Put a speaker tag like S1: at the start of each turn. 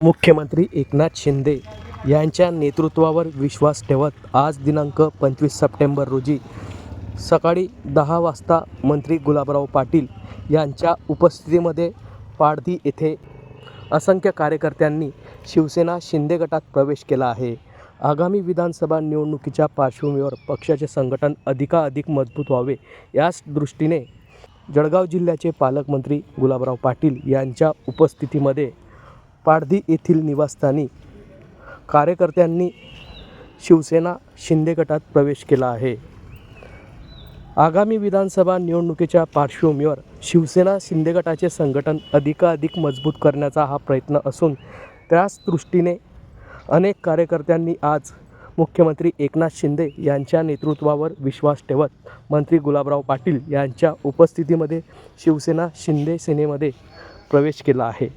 S1: मुख्यमंत्री एकनाथ शिंदे यांच्या नेतृत्वावर विश्वास ठेवत आज दिनांक पंचवीस सप्टेंबर रोजी सकाळी दहा वाजता मंत्री गुलाबराव पाटील यांच्या उपस्थितीमध्ये पाडदी येथे असंख्य कार्यकर्त्यांनी शिवसेना शिंदे गटात प्रवेश केला आहे. आगामी विधानसभा निवडणुकीच्या पार्श्वभूमीवर पक्षाचे संघटन अधिकाधिक मजबूत व्हावे याच दृष्टीने जळगाव जिल्ह्याचे पालकमंत्री गुलाबराव पाटील यांच्या उपस्थितीमध्ये पाडदी येथील निवासस्थानी कार्यकर्त्यांनी शिवसेना शिंदे गटात प्रवेश केला आहे. आगामी विधानसभा निवडणुकीच्या पार्श्वभूमीवर शिवसेना शिंदे गटाचे संघटन अधिकाधिक मजबूत करण्याचा हा प्रयत्न असून त्याच दृष्टीने अनेक कार्यकर्त्यांनी आज मुख्यमंत्री एकनाथ शिंदे यांच्या नेतृत्वावर विश्वास ठेवत मंत्री गुलाबराव पाटील यांच्या उपस्थितीमध्ये शिवसेना शिंदे सेनेमध्ये प्रवेश केला आहे.